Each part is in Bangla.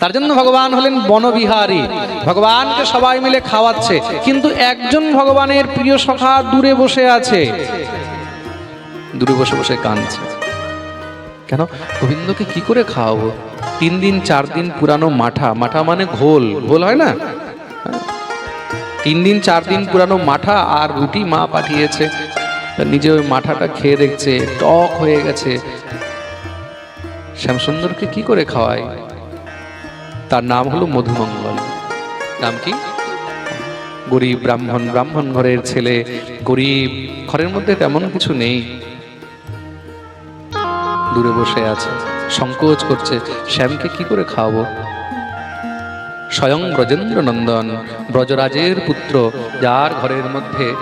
তার জন্য ভগবান হলেন বনবিহারী। ভগবানকে সবাই মিলে খাওয়াচ্ছে, কিন্তু একজন ভগবানের প্রিয় সখা দূরে বসে আছে। দূরে বসে বসে কাঁদছে। কেন? গোবিন্দকে কি করে খাওয়াবো? তিন দিন, চার দিন পুরানো মাঠা। মাঠা মানে ঘোল। ঘোল হয় না? তিন দিন, চার দিন পুরানো মাঠা আর রুটি মা পাঠিয়েছে। নিজে ওই মাঠাটা খেয়ে দেখছে, টক হয়ে গেছে। শ্যামসুন্দরকে কি করে খাওয়ায়? তার নাম হলো মধুমঙ্গল। নাম কি? গরিব ব্রাহ্মণ ব্রাহ্মণ ঘরের ছেলে গরিব ঘরের মধ্যে তেমন কিছু নেই। দূরে বসে আছে সংকোচ করছে শ্যামকে কি করে খাওয়াবো? স্বয়ং ব্রজেন্দ্র নন্দন ব্রজরাজের পুত্র যার ঘরের মধ্যে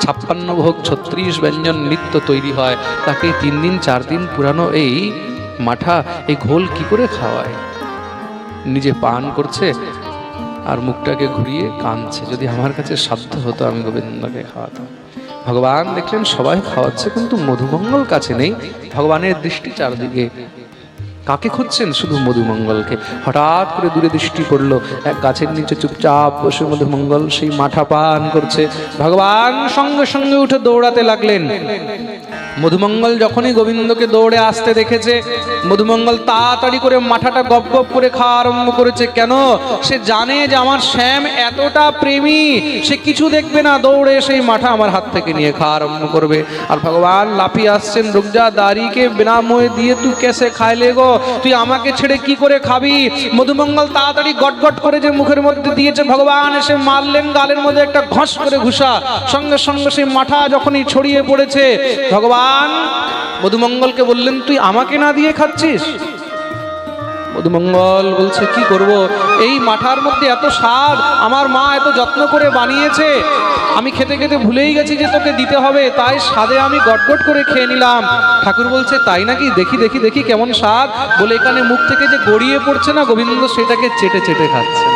ছাপ্পান্ন ভোগ ছত্রিশ ব্যঞ্জন নিত্য তৈরি হয় তাকে তিন দিন চার দিন পুরানো এই মাঠা এই ঘোল কি করে খাওয়ায়? নিজে পান করছে আর মুখটাকে ঘুরিয়ে কাঁদছে। যদি আমার কাছে সাধ্য হতো, আমি গোবিন্দকে খাওয়াতাম। ভগবান দেখলেন সবাই খাওয়াচ্ছে, কিন্তু মধুমঙ্গল কাছে নেই। ভগবানের দৃষ্টি চারদিকে। কাকে খুঁজছেন শুধু মধুমঙ্গলকে? হঠাৎ করে দূরে দৃষ্টি পড়ল। এক গাছের নিচে চুপচাপ বসে মধুমঙ্গল সেই মাঠা পান করছে। ভগবান সঙ্গে সঙ্গে উঠে দৌড়াতে লাগলেন। মধুমঙ্গল যখনই গোবিন্দকে দৌড়ে আসতে দেখেছে, মধুমঙ্গল তাড়াতাড়ি করে মাথাটা গপ গপ করে খাওয়া আরম্ভ করেছে, কেন? সে জানে যে আমার শ্যাম এতটা প্রেমী, সে কিছু দেখবে না, দৌড়ে সেই মাথা আমার হাত থেকে নিয়ে খাওয়া আরম্ভ করবে। আর ভগবান লাফিয়ে আসছেন, রুকজা, দাড়িকে বিনা মোয়ে দিয়ে তুই কেসে খাইলে গো? তুই আমাকে ছেড়ে কি করে খাবি? মধুমঙ্গল তাড়াতাড়ি গট গট করে যে মুখের মধ্যে দিয়েছে, ভগবান এসে মারলেন, গালের মধ্যে একটা ঘষ করে ঘুষা। সঙ্গে সঙ্গে সেই মাথা যখনই ছড়িয়ে পড়েছে, ভগবান মধুমঙ্গলকে বললেন, তুই আমাকে না দিয়ে খাচ্ছিস? মধুমঙ্গল বলছে, কি করব? এই মাঠার মধ্যে এত স্বাদ, আমার মা এত যত্ন করে বানিয়েছে। আমি খেতে খেতে ভুলেই গেছি যে তোকে দিতে হবে, তাই স্বাদে আমি গটগট করে খেয়ে নিলাম। ঠাকুর বলছে, তাই নাকি? দেখি দেখি দেখি কেমন স্বাদ। বলে এখানে মুখ থেকে যে গড়িয়ে পড়ছে না গোবিন্দ, সেটাকে চেটে চেটে খাচ্ছে।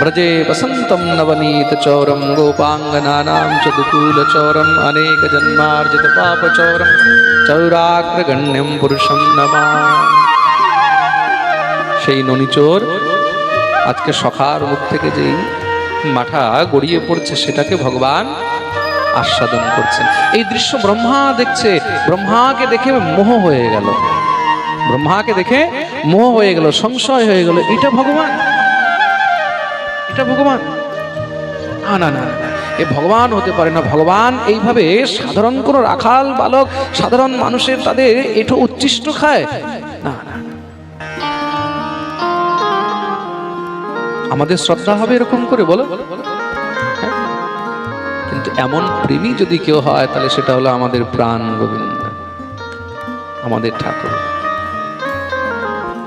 व्रजे वसन्तं नवनीतचौरं गोपाङ्गनानां च दुकूलचौरम् अनेकजन्मार्जितपापचौरं চৌরাগ্রগণ্যম পুরুষম নমা সেই ননিচোর আজকে সখার মুখ থেকে যেই মাঠা গড়িয়ে পড়ছে সেটাকে ভগবান আস্বাদন করছেন এই দৃশ্য ব্রহ্মা দেখছে ব্রহ্মাকে দেখে মোহ হয়ে গেল ব্রহ্মাকে দেখে মোহ হয়ে গেল সংশয় হয়ে গেল এটা ভগবান এটা ভগবান না না না। এ ভগবান হতে পারে না ভগবান এইভাবে সাধারণ কোনো রাখাল বালক, সাধারণ মানুষের তাদের এটো উচ্ছিষ্ট খায় না। আমাদের শ্রদ্ধা হবে এরকম করে, বলো হ্যাঁ? কিন্তু এমন প্রেমী যদি কেউ হয়, তাহলে সেটা হলো আমাদের প্রাণ গোবিন্দ, আমাদের ঠাকুর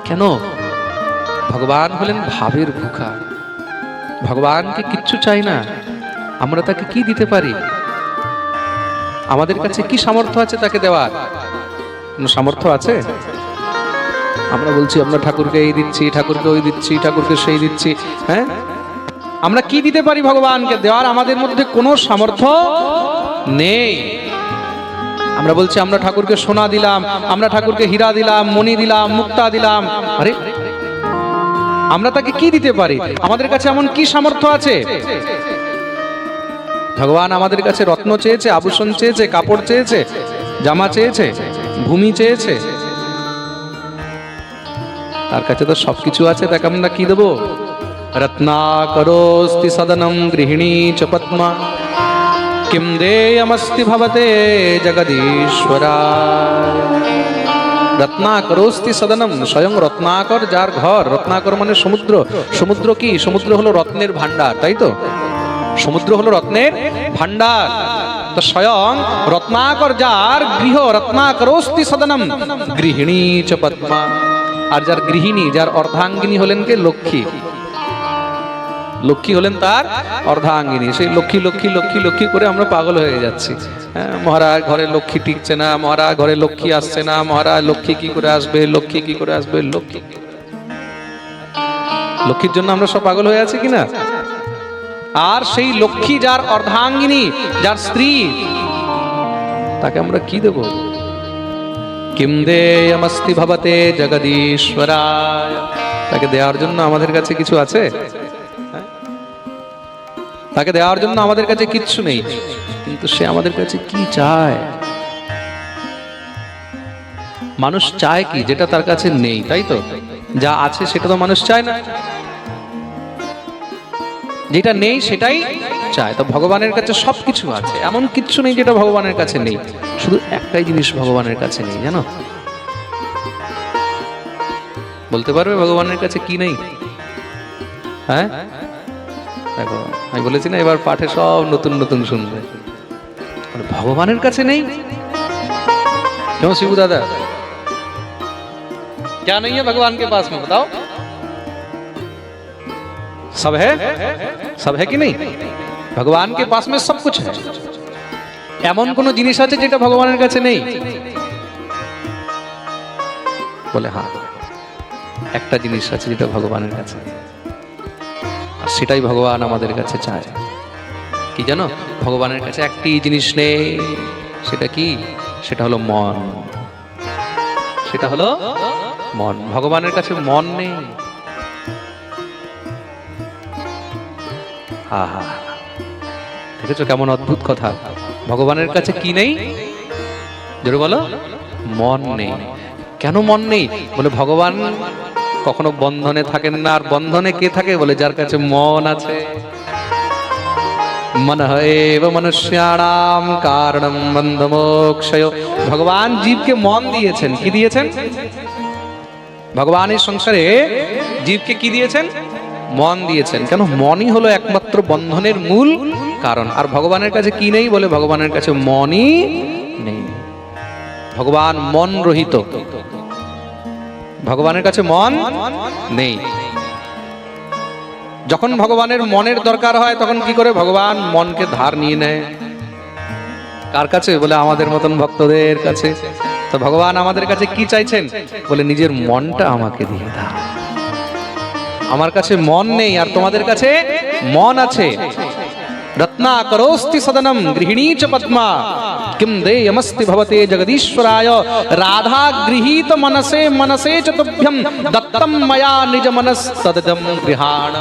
কেন ভগবান হলেন ভাবের ভুখা ভগবানকে কিচ্ছু চাই না। আমরা তাকে কি দিতে পারি? আমাদের কাছে কি সামর্থ্য আছে তাকে দেওয়ার? কোনো সামর্থ্য আছে? আমরা বলছি, আমরা ঠাকুরকে এই দিচ্ছি, ঠাকুরকে ওই দিচ্ছি, ঠাকুরকে সেই দিচ্ছি হ্যাঁ? আমরা কি দিতে পারি ভগবানকে দেওয়ার? আমাদের মধ্যে কোনো সামর্থ্য নেই। আমরা বলছি, আমরা ঠাকুরকে সোনা দিলাম, আমরা ঠাকুরকে হীরা দিলাম, মণি দিলাম, মুক্তা দিলাম। আরে আমরা তাকে কি দিতে পারি? আমাদের কাছে এমন কি সামর্থ্য আছে? ভগবান আমাদের কাছে রত্ন চেয়েছে, আভূষণ চেয়েছে, কাপড় চেয়েছে, জামা চেয়েছে, ভূমি চেয়েছে। তার কাছে তো সবকিছু আছে, তাকে আমরা কি দেবো? রত্নাকরোস্তি সদনম গৃহিণী চ পদ্মা। কিম দেয়মস্তি ভবতে জগদীশ্বরা। রত্নাকরোস্তি সদনম, স্বয়ং রত্নাকর যার ঘর। রত্নাকর মানে সমুদ্র। সমুদ্র কি? সমুদ্র হলো রত্নের ভান্ডার তাই তো? সমুদ্র হলো রত্নের ভান্ডার তো স্বয়ং রত্নাকর যার গৃহ রত্নাকরোস্তি সদনম। গৃহিণী চ পদ্মা। আর যার গৃহিণী, যার অর্ধাঙ্গিনী হলেন কে? লক্ষ্মী। লক্ষ্মী হলেন তার অর্ধাঙ্গিনী। সেই লক্ষ্মী লক্ষ্মী লক্ষ্মী লক্ষ্মী করে আমরা পাগল হয়ে যাচ্ছি। হ্যাঁ, মহারাজ ঘরে লক্ষ্মী টিকছে না মহারাজ ঘরে লক্ষ্মী আসছে না মহারাজ লক্ষ্মী কি করে আসবে লক্ষ্মী কি করে আসবে লক্ষ্মী? লক্ষ্মীর জন্য আমরা সব পাগল হয়ে আছি কিনা? আর সেই লক্ষ্মী যার অর্ধাঙ্গিনী যার স্ত্রী তাকে আমরা কি দেব? কিম দেয়মস্তি ভবতে জগদীশ্বরায়। তাকে দেওয়ার জন্য আমাদের কাছে কিছু আছে? তাকে দেওয়ার জন্য আমাদের কাছে কিচ্ছু নেই। কিন্তু সে আমাদের কাছে কি চায়? মানুষ চায় কি? যেটা তার কাছে নেই, তাই তো? যা আছে সেটা তো মানুষ চায় না। যেটা নেই সেটাই চায়। তো ভগবানের কাছে সব কিছু আছে। এমন কিচ্ছু নেই যেটা ভগবানের কাছে নেই। শুধু একটাই জিনিস ভগবানের কাছে নেই, জানো? বলতে পারবে ভগবানের কাছে কি নেই? হ্যাঁ? দেখো আমি বলেছি না এবার পাঠে সব নতুন নতুন শুনবে বলে, ভগবানের কাছে নেই क्यों शिबू दादा क्या नहीं है भगवान के पास में बताओ सब है सब है कि नहीं ভগবান কে পাস মে সব কুছ है এমন কোন জিনিস আছে যেটা ভগবানের কাছে নেই বলে হ্যাঁ একটা জিনিস আছে যেটা ভগবানের কাছে নেই। আর সেটাই ভগবান আমাদের কাছে চায়। কি জানো? ভগবানের কাছে একটি জিনিস নেই, সেটা কি? সেটা হলো মন। সেটা হলো মন। ভগবানের কাছে মন নেই। আহা দেখেছ কেমন অদ্ভুত কথা? ভগবানের কাছে কি নেই? জোরে বলো। মন নেই। কেন মন নেই? বলে ভগবান কখনো বন্ধনে থাকেন না, আর বন্ধনে কে থাকে বলে? যার কাছে মন আছে। মন এব মনুষ্যাणाम কারণম বন্ধমোক্ষয়। ভগবান জীবকে মন দিয়েছেন, কি দিয়েছেন? ভগবানের সংসারে জীবকে কি দিয়েছেন? মন দিয়েছেন। কেন? মনই হলো একমাত্র বন্ধনের মূল কারণ। আর ভগবানের কাছে কি নেই বলে? ভগবানের কাছে মনই নেই। ভগবান মন রহিত ভগবানের কাছে মন নেই। যখন ভগবানের মনের দরকার হয়, তখন কি করে ভগবান মনকে ধার নিয়ে নেয়? কার কাছে? বলে আমাদের মতন ভক্তদের কাছে। তো ভগবান আমাদের কাছে কি চাইছেন? বলে নিজের মনটা আমাকে দিয়ে দাও। আমার কাছে মন নেই আর তোমাদের কাছে মন আছে। করোস্তি সদনম গৃহিণী চ পদ্মা কিম দেয়মস্তি ভবতে জগদীশ্বরায় রাধা গৃহীত মনসে মনসে চ তুভ্যম দত্তম ময়া নিজ মনস সদদম গৃহাণ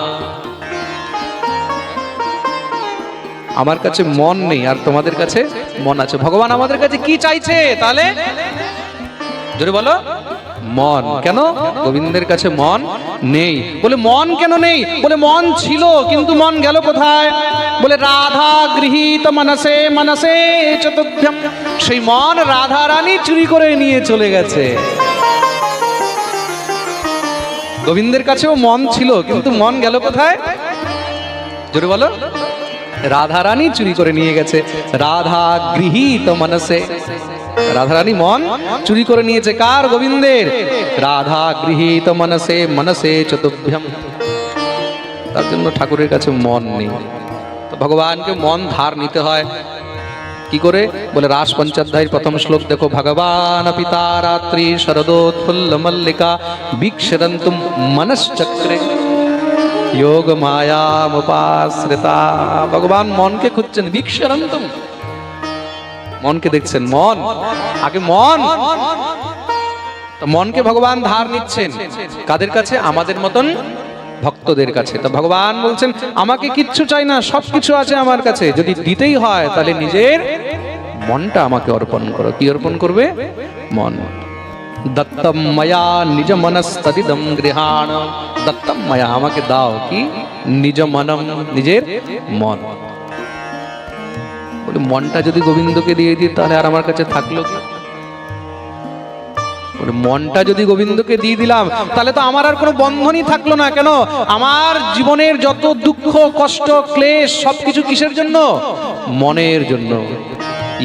আমার কাছে মন নেই, আর তোমাদের কাছে মন আছে। ভগবান আমাদের কাছে কি চাইছে? তাহলে? জোরে বলো। মন। কেন? গোবিন্দের কাছে মন নেই। বলে, মন কেন নেই? বলে, মন ছিল, কিন্তু মন গেল কোথায়? বলে, রাধা গৃহীত মনসে মনসে চতুর্ভ্যম সেই মন রাধা রানী চুরি করে নিয়ে চলে গেছে। গোবিন্দের কাছেও মন ছিল, কিন্তু মন গেল কোথায়? জোরে বলো। রাধা রানী চুরি করে নিয়ে গেছে। রাধা গৃহীত মনসে। রাধারানী মন চুরি করে নিয়েছে। কার গোবিন্দের? রাধা গৃহীত মনসে মনসে চতুভ্যম তার জন্য ঠাকুরের কাছে মন নেই। তো ভগবানকে মন ধার নিতে হয়। কি করে? বলে রাস পঞ্চাধ্যায়ের প্রথম শ্লোক, দেখো, ভগবান পিতা রাত্রি শরদোৎফুল্ল মল্লিকা বিক্ষরন্তুম মনশ্চক্রে। যোগ মায়ামুপাশ্রিতা ভগবান মনকে খুঁজছেন বিক্ষরন্তম মনকে দেখছেন মন আগে মন মনকে ভগবান ধার নিচ্ছেন কাদের কাছে আমাদের মতন ভক্তদের কাছে তো ভগবান বলছেন আমাকে কিচ্ছু চাই না সব কিছু আছে আমার কাছে যদি দিতেই হয় তাহলে নিজের মনটা আমাকে অর্পণ করো কি অর্পণ করবে মন দত্তম মায়া নিজ মনস্তদিদম গৃহাণ দত্তম মায়া আমাকে দাও কি? নিজ মনম নিজের মন। বলে, মনটা যদি গোবিন্দকে দিয়ে দিই, তাহলে আর আমার কাছে থাকল কি? মনটা যদি গোবিন্দকে দিয়ে দিলাম, তাহলে তো আমার আর কোনো বন্ধনই থাকল না কেন? আমার জীবনের যত দুঃখ, কষ্ট, ক্লেশ, সবকিছু কিসের জন্য? মনের জন্য।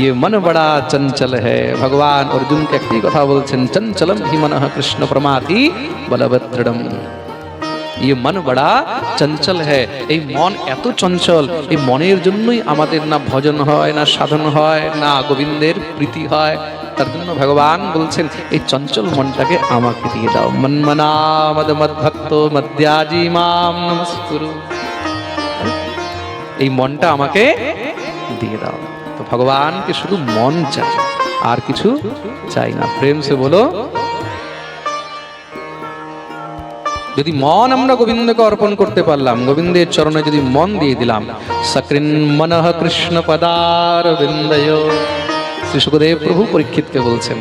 ইয়ে মন বড়া চঞ্চল হে ভগবান অর্জুন একটি কথা বলছেন চঞ্চলম হি মন কৃষ্ণ প্রমাতি বলভদ্রম ইয়ে মন বড়া চঞ্চল হে এই মন এত চঞ্চল, এই মনের জন্যই আমাদের না ভজন হয়, না সাধন হয়, না গোবিন্দের প্রীতি হয়। তার জন্য ভগবান বলছেন, এই চঞ্চল মনটাকে আমাকে দিয়ে দাও। মনমনা মদ মদ ভক্ত মদ্যাজি মাম নমস্কুরু। এই মনটা আমাকে দিয়ে দাও। তো ভগবানকে শুধু মন চাই, আর কিছু চাই না। প্রেম সে বলো, যদি মন আমরা গোবিন্দকে অর্পণ করতে পারলাম, গোবিন্দের চরণে যদি মন দিয়ে দিলাম, সকৃন মনঃ কৃষ্ণ পদার বিন্দয় শ্রী সুখদেব প্রভু পরীক্ষিতকে বলছেন,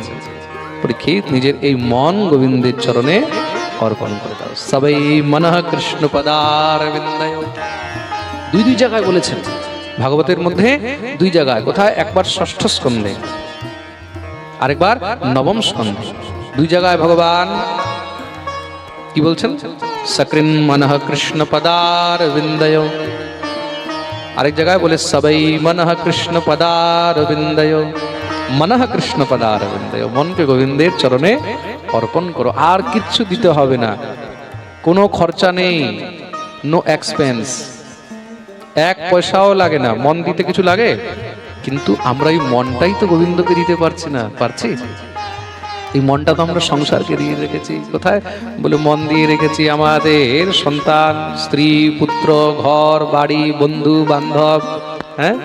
পরীক্ষিত নিজের এই মন গোবিন্দের চরণে অর্পণ করে দাও। সবাই মনঃ কৃষ্ণ পদার বিন্দয় দুই দুই জায়গায় বলেছেন ভাগবতের মধ্যে দুই জায়গায়, কোথায়? একবার ষষ্ঠ স্কন্ধে, আরেকবার নবম স্কন্ধে। দুই জায়গায় ভগবান, কি বলছেন? সকৃন মনঃ কৃষ্ণ পদার বিন্দয় আরেক জায়গায় বলে সবাই মনঃ কৃষ্ণ পদার বিন্দয় মনঃ কৃষ্ণ পদার বিন্দয় মনকে গোবিন্দের চরণে অর্পণ করো। আর কিচ্ছু দিতে হবে না। কোনো খরচা নেই। নো এক্সপেন্স এক পয়সাও লাগে না, মন দিতে কিছু লাগে? কিন্তু আমরা এই মনটাই তো গোবিন্দকে দিতে পারছি না, পারছি? এই মনটা তো আমরা সংসারকে দিয়ে রেখেছি। কোথায়? বলে মন দিয়ে রেখেছি আমাদের সন্তান, স্ত্রী, পুত্র, ঘর, বাড়ি, বন্ধু, বান্ধব হ্যাঁ?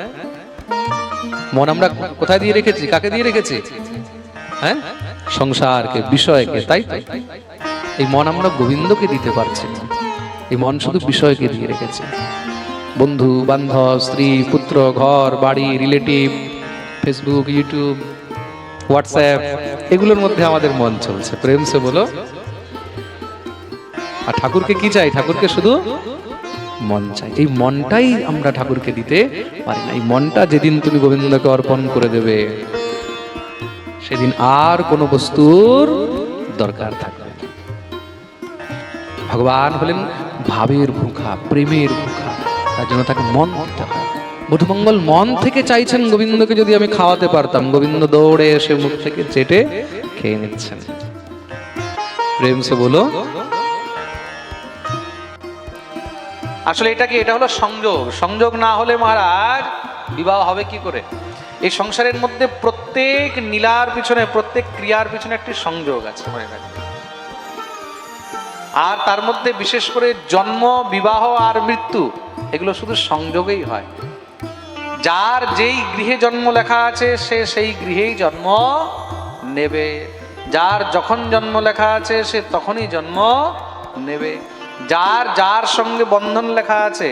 মন আমরা কোথায় দিয়ে রেখেছি? কাকে দিয়ে রেখেছি? হ্যাঁ? সংসারকে, বিষয়কে, তাই তো? এই মন আমরা গোবিন্দকে দিতে পারছি না। এই মন শুধু বিষয়কে দিয়ে রেখেছি। বন্ধু, বান্ধব, স্ত্রী, পুত্র, ঘর, বাড়ি, রিলেটিভ, ফেসবুক, ইউটিউব, হোয়াটসঅ্যাপ, এগুলোর মধ্যে আমাদের মন চলছে। প্রেম সে বলো। আর ঠাকুরকে কি চাই? ঠাকুরকে শুধু মন চাই। এই মনটাই আমরা ঠাকুরকে দিতে পারি না। এই মনটা যেদিন তুমি গোবিন্দকে অর্পণ করে দেবে, সেদিন আর কোনো বস্তুর দরকার থাকবে ভগবান হলেন ভাবের ভুখা, প্রেমের ভুখা। তার জন্য তাকে মন দিতে হয়। মধুমঙ্গল মন থেকে চাইছেন গোবিন্দকে যদি আমি খাওয়াতে পারতাম। গোবিন্দ দৌড়ে এসে মুখ থেকে চেটে খেয়ে নিচ্ছেন। প্রেম সে বলো, আসলে এটা কি, এটা হলো সংযোগ। সংযোগ না হলে মহারাজ, বিবাহ হবে কি করে? এই সংসারের মধ্যে প্রত্যেক নীলার পিছনে, প্রত্যেক ক্রিয়ার পিছনে একটি সংযোগ আছে আর তার মধ্যে বিশেষ করে জন্ম, বিবাহ আর মৃত্যু এগুলো শুধু সংযোগেই হয়। যার যেই গৃহে জন্ম লেখা আছে সে সেই গৃহেই জন্ম নেবে। যার যখন জন্ম লেখা আছে সে তখনই জন্ম নেবে। যার যার সঙ্গে বন্ধন লেখা আছে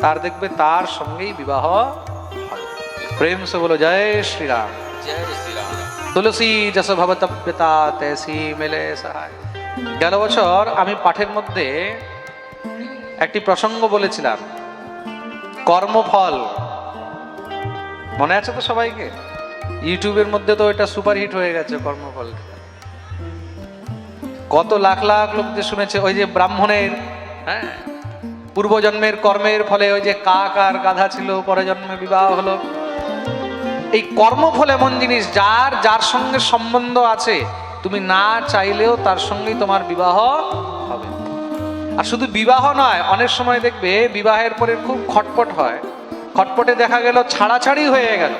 তার দেখবে তার সঙ্গেই বিবাহ হবে। প্রেম সে বলো জয় শ্রীরাম। তুলসী যশ ভবত পিতা তেসি মেলে সহায়। গেল বছর আমি পাঠের মধ্যে একটি প্রসঙ্গ বলেছিলাম, কর্মফল। মনে আছে তো সবাইকে? ইউটিউবের মধ্যে তো এটা সুপারহিট হয়ে গেছে কর্মফল। কত লাখ লাখ লোক যে শুনেছে, ওই যে ব্রাহ্মণের হ্যাঁ? পূর্বজন্মের কর্মের ফলে ওই যে কাক আর গাধা ছিল, পরে জন্মে বিবাহ হলো। এই কর্মফল এমন জিনিস, যার যার সঙ্গে সম্বন্ধ আছে, তুমি না চাইলেও তার সঙ্গেই তোমার বিবাহ হবে। আর শুধু বিবাহ নয়, অনেক সময় দেখবে বিবাহের পরে খুব খটপট হয়। খটপটে দেখা গেল ছাড়াছাড়ি হয়ে গেল।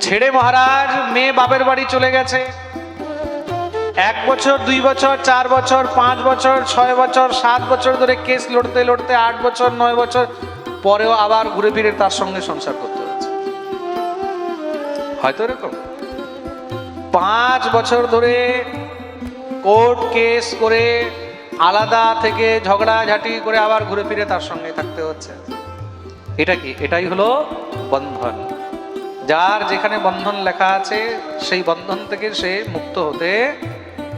ছেড়ে মহারাজ, মেয়ে বাপের বাড়ি চলে গেছে। এক বছর, দুই বছর, চার বছর, পাঁচ বছর, ছয় বছর, সাত বছর ধরে কেস লড়তে লড়তে, আট বছর, নয় বছর, পরেও আবার ঘুরে ফিরে তার সঙ্গে সংসার করতে হচ্ছে। হয়তো এরকম। পাঁচ বছর ধরে কোর্ট কেস করে আলাদা থেকে ঝগড়াঝাটি করে আবার ঘুরে ফিরে তার সঙ্গে থাকতে হচ্ছে। এটা কি? এটাই হলো বন্ধন। যার যেখানে বন্ধন লেখা আছে, সেই বন্ধন থেকে সে মুক্ত হতে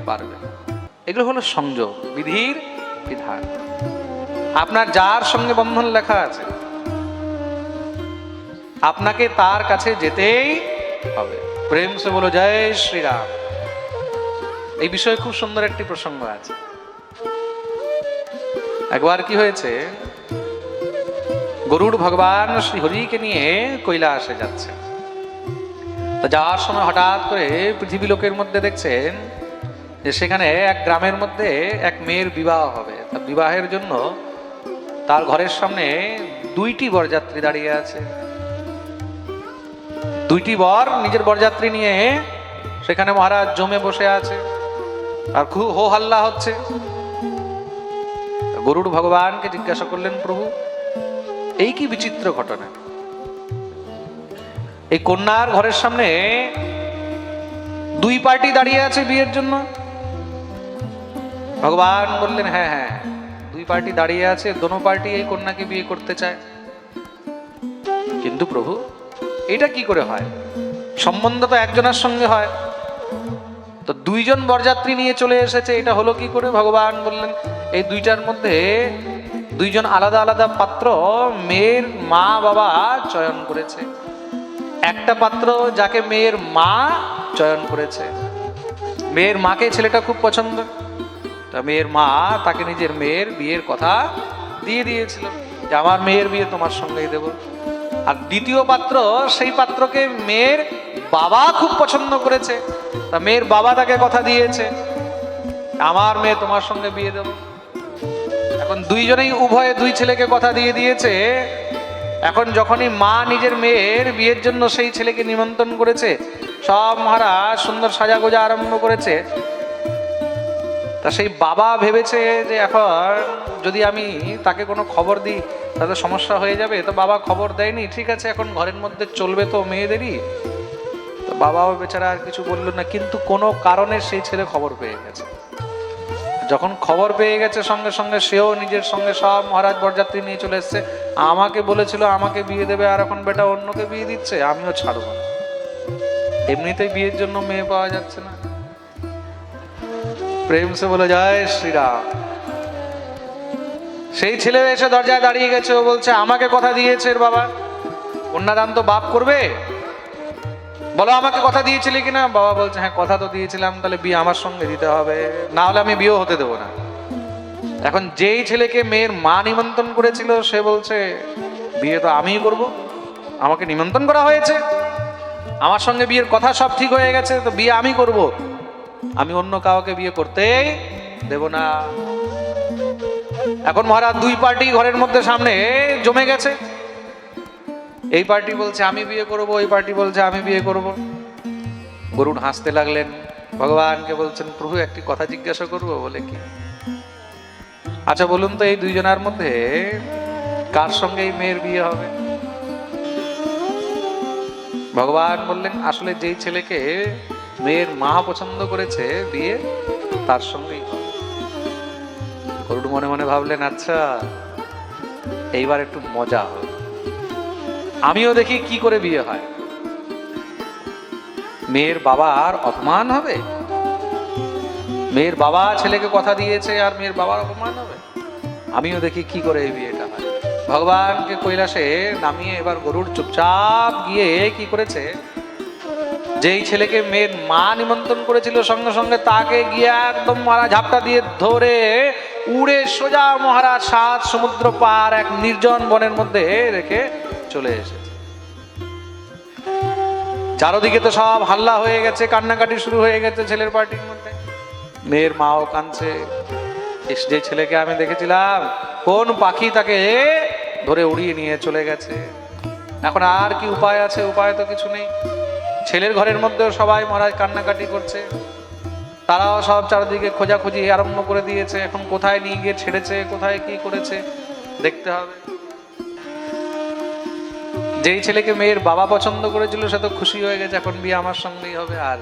পারবে। এগুলো হলো সংযোগ, বিধির বিধান। আপনার যার সঙ্গে বন্ধন লেখা আছে, আপনাকে তার কাছে যেতেই হবে। প্রেম সে বলো, জয় শ্রীরাম। এই বিষয়ে খুব সুন্দর একটি প্রসঙ্গ আছে। একবার কি হয়েছে? গরুড় ভগবান শ্রী হরিকে নিয়ে কৈলাসে যাচ্ছে। যাওয়ার সময় হঠাৎ করে পৃথিবী লোকের মধ্যে দেখছেন যে সেখানে এক গ্রামের মধ্যে এক মেয়ের বিবাহ হবে। তা বিবাহের জন্য তার ঘরের সামনে দুইটি বরযাত্রী দাঁড়িয়ে আছে। দুইটি বর নিজের বরযাত্রী নিয়ে সেখানে মহারাজ জমে বসে আছে। আর খুব হো হাল্লা হচ্ছে। গরুড় ভগবানকে জিজ্ঞাসা করলেন প্রভু এই কি বিচিত্র ঘটনা? এই কন্যার ঘরের সামনে দুই পার্টি দাঁড়িয়ে আছে বিয়ের জন্য? ভগবান বললেন হ্যাঁ হ্যাঁ, দুই পার্টি দাঁড়িয়ে আছে দোনো পার্টি এই কন্যাকে বিয়ে করতে চায়। কিন্তু প্রভু এটা কি করে হয়? সম্বন্ধ তো একজনের সঙ্গে হয়। তো দুইজন বরযাত্রী নিয়ে চলে এসেছে এটা হলো কি করে? ভগবান বললেন এই দুইটার মধ্যে দুইজন আলাদা আলাদা পাত্র মেয়ের মা বাবা চয়ন করেছে। একটা পাত্র যাকে মেয়ের মা চয়ন করেছে। মেয়ের মাকে ছেলেটা খুব পছন্দ। তা মেয়ের মা তাকে নিজের মেয়ের বিয়ের কথা দিয়ে দিয়েছিল যে, আমার মেয়ের বিয়ে তোমার সঙ্গেই দেব। আর দ্বিতীয় পাত্র সেই পাত্রকে মেয়ের বাবা খুব পছন্দ করেছে। তা মেয়ের বাবা তাকে কথা দিয়েছে, আমার মেয়ে তোমার সঙ্গে বিয়ে দেব। এখন দুইজনেই উভয়ে দুই ছেলেকে কথা দিয়ে দিয়েছে। এখন যখনই মা নিজের মেয়ের বিয়ের জন্য সেই ছেলেকে নিমন্ত্রণ করেছে, সব মহারাজ সুন্দর সাজাগোজা আরম্ভ করেছে। তা সেই বাবা ভেবেছে যে এখন যদি আমি তাকে কোনো খবর দিই তাতে সমস্যা হয়ে যাবে। তো বাবা খবর দেয়নি, ঠিক আছে, এখন ঘরের মধ্যে চলবে তো মেয়েদেরই। তো বাবাও বেচারা আর কিছু বলল না, কিন্তু কোনো কারণে সেই ছেলে খবর পেয়ে গেছে। যখন খবর পেয়ে গেছে সঙ্গে সঙ্গে, সেও নিজের সঙ্গে সব মহারাজ বরযাত্রী নিয়ে চলে এসছে। আমাকে বলেছিল, আমাকে বিয়ে দেবে, আর এখন বেটা অন্যকে বিয়ে দিচ্ছে, আমিও ছাড়বো না। এমনিতেই বিয়ের জন্য মেয়ে পাওয়া যাচ্ছে না। প্রেম সে বলে যায় শ্রীরাম। সেই ছেলে এসে দরজায় দাঁড়িয়ে গেছে, ও বলছে, আমাকে কথা দিয়েছে এর বাবা। কন্যাদান তো বাপ করবে? বলো, আমাকে কথা দিয়েছিলে কিনা? বাবা বলছে হ্যাঁ কথা তো দিয়েছিলাম, তাহলে বিয়ে আমার সঙ্গে দিতে হবে। না হলে আমি বিয়েও হতে দেবো না। এখন যেই ছেলেকে মেয়ের মা নিমন্ত্রণ করেছিল, সে বলছে, বিয়ে তো আমিই করব। আমাকে নিমন্ত্রণ করা হয়েছে। আমার সঙ্গে বিয়ের কথা সব ঠিক হয়ে গেছে, তো বিয়ে আমি করব। আমি অন্য কাউকে বিয়ে করতেই দেব না। এখন মহারাজ দুই পার্টি ঘরের মধ্যে সামনে জমে গেছে। এই পার্টি বলছে, আমি বিয়ে করব ওই পার্টি বলছে, আমি বিয়ে করব। গরুণ হাসতে লাগলেন। ভগবানকে বলছেন, প্রভু, একটি কথা জিজ্ঞাসা করব? বলে কি? আচ্ছা বলুন তো এই দুইজনের মধ্যে কার সঙ্গে এই মেয়ের বিয়ে হবে? ভগবান বললেন, আসলে যেই ছেলেকে মেয়ের মা পছন্দ করেছে, বিয়ে তার সঙ্গেই হবে। মনে মনে ভাবলেন আচ্ছা এইবার একটু মজা হবে। আমিও দেখি কি করে বিয়ে হয়। মেয়ের বাবার অপমান হবে? মেয়ের বাবা ছেলেকে কথা দিয়েছে আর মেয়ের বাবার অপমান হবে? আমিও দেখি কি করে এই বিয়েটা হয়। ভগবানকে কৈলাসে নামিয়ে এবার গরুর চুপচাপ গিয়ে কি করেছে? যেই ছেলেকে মেয়ের মা নিমন্ত্রণ করেছিল সঙ্গে সঙ্গে তাকে গিয়ে একদম মারা ঝাপটা দিয়ে ধরে উড়ে সোজা মহারাজ সাত সমুদ্র পার এক নির্জন বনের মধ্যে রেখে চলে এসেছে। চারোদিকে তো সব হাল্লা হয়ে গেছে, কান্নাকাটি শুরু হয়ে গেছে ছেলের পার্টির মধ্যে। মেয়ের মাও কাঁদছে। যে ছেলেকে আমি দেখেছিলাম, কোন পাখি তাকে ধরে উড়িয়ে নিয়ে চলে গেছে। এখন আর কি উপায় আছে, উপায় তো কিছু নেই। ছেলের ঘরের মধ্যেও সবাই মহারাজ কান্নাকাটি করছে। তারাও সব চারদিকে খোঁজাখুঁজি আরম্ভ করে দিয়েছে। এখন কোথায় নিয়ে গিয়ে ছেড়েছে, কোথায় কি করেছে, দেখতে হবে। যেই ছেলেকে মেয়ের বাবা পছন্দ করেছিল, সে তো খুশি হয়ে গেছে, এখন বিয়ে আমার সঙ্গেই হবে আর।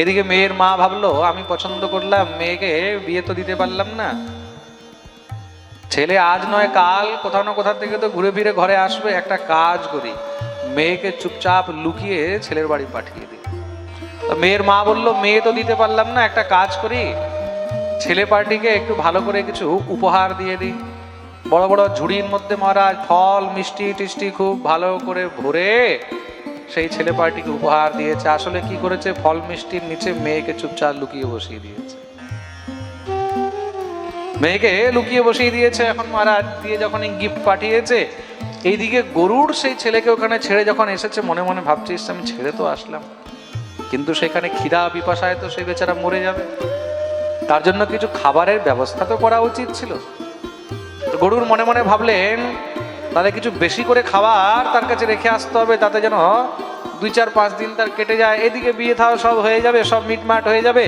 এদিকে মেয়ের মা ভাবলো, আমি পছন্দ করলাম, মেয়েকে বিয়ে তো দিতে পারলাম না। ছেলে আজ নয়, কাল কোথাও না কোথাও থেকে তো ঘুরে ফিরে ঘরে আসবে, একটা কাজ করি। মেয়েকে চুপচাপ লুকিয়ে ছেলের বাড়ি পাঠিয়ে দিই। মেয়ের মা বলল, মেয়ে তো দিতে পারলাম না, একটা কাজ করি। ছেলে পার্টিকে একটু ভালো করে কিছু উপহার দিয়ে দিই। বড় বড় ঝুড়ির মধ্যে মহারাজ, ফল, মিষ্টি, টিষ্টি খুব ভালো করে ভরে সেই ছেলে পার্টিকে উপহার দিয়েছে। আসলে কি করেছে? ফল মিষ্টির নিচে মেয়েকে চুপচাপ লুকিয়ে বসিয়ে দিয়েছে। মেয়েকে লুকিয়ে বসিয়ে দিয়েছে এখন মহারাজ, দিয়ে যখন গিফট পাঠিয়েছে, এইদিকে গরুর সেই ছেলেকে ওখানে ছেড়ে যখন এসেছে, মনে মনে ভাবছিস আমি ছেড়ে তো আসলাম। কিন্তু সেখানে খিদা বিপাশায় তো সেই বেচারা মরে যাবে। তার জন্য কিছু খাবারের ব্যবস্থা তো করা উচিত ছিল। গরুর মনে মনে ভাবলেন তাহলে কিছু বেশি করে খাবার তার কাছে রেখে আসতে হবে, তাতে যেন দুই চার পাঁচ দিন তার কেটে যায়। এদিকে বিয়ে থাও সব হয়ে যাবে, সব মিটমাট হয়ে যাবে।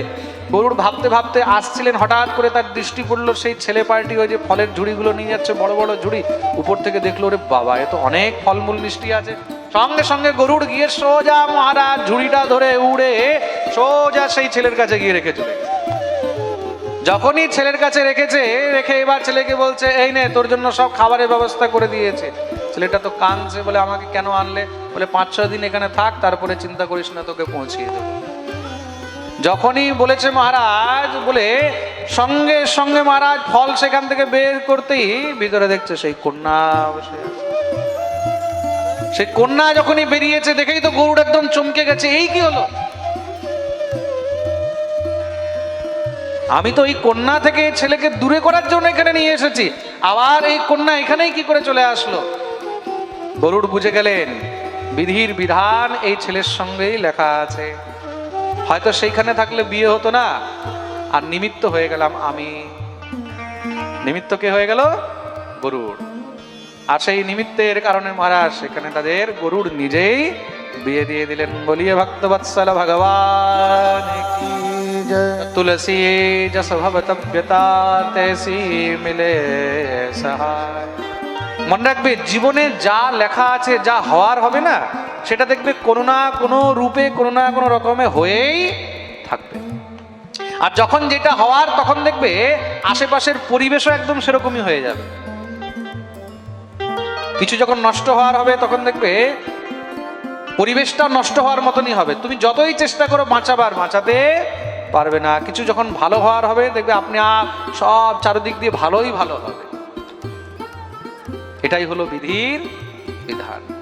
গরুর ভাবতে ভাবতে আসছিলেন, হঠাৎ করে তার দৃষ্টি পড়ল সেই ছেলে পার্টি, ওই যে ফলের ঝুড়িগুলো নিয়ে যাচ্ছে, বড় বড় ঝুড়ি। উপর থেকে দেখল, ওরে বাবা, এ তো অনেক ফলমূল মিষ্টি আছে। সঙ্গে সঙ্গে গরুর গিয়ে সোজা মহারাজ ঝুড়িটা ধরে উড়ে সোজা সেই ছেলের কাছে গিয়ে রেখে চলে গেছে। যখনই ছেলের কাছে রেখেছে, রেখে এবার ছেলেকে বলছে, এই নে, তোর জন্য সব খাবারের ব্যবস্থা করে দিয়েছে। ছেলেটা তো কাঁদছে বলে, আমাকে কেন আনলে? বলে, পাঁচ, ছয় দিন এখানে থাক, তারপরে চিন্তা করিস না, তোকে পৌঁছিয়ে দেবো। যখনই বলেছে মহারাজ, বলে, সঙ্গে সঙ্গে মহারাজ, ফল সেখান থেকে বের করতেই ভিতরে দেখছে সেই কন্যা বসে সেই কন্যা যখনই বেরিয়েছে, দেখেই তো গরুড় একদম চমকে গেছে। এই কি হলো? আমি তো এই কন্যা থেকে ছেলেকে দূরে করার জন্য এখানে নিয়ে এসেছি। আবার এই কন্যা এখানেই কি করে চলে আসলো? গরুর বুঝে গেলেন, বিধির বিধান এই ছেলের সঙ্গেই লেখা আছে। হয়তো সেইখানে থাকলে বিয়ে হতো না। আর নিমিত্ত হয়ে গেলাম আমি। নিমিত্ত কে হয়ে গেল? গরুর আর সেই নিমিত্তের কারণে মহারাজ, সেখানে তাদের গরুর নিজেই বিয়ে দিয়ে দিলেন। বলিয়ে ভক্ত বৎসল ভগবান কি জয়। তুলসী যশ ভবতব্যতা তেসি মিলে সহায় মনে রাখবে, জীবনে যা লেখা আছে, যা হওয়ার হবে না, সেটা দেখবে কোনো না কোনো রূপে, কোনো না কোনো রকমে হয়েই থাকবে। আর যখন যেটা হওয়ার, তখন দেখবে আশেপাশের পরিবেশও একদম সেরকমই হয়ে যাবে। কিছু যখন নষ্ট হওয়ার হবে, তখন দেখবে পরিবেশটা নষ্ট হওয়ার মতনই হবে। তুমি যতই চেষ্টা করো বাঁচাবার, বাঁচাতে পারবে না। কিছু যখন ভালো হওয়ার হবে, দেখবে আপনি আর সব চারিদিক দিয়ে ভালোই ভালো হবে। এটাই হলো বিধির বিধান।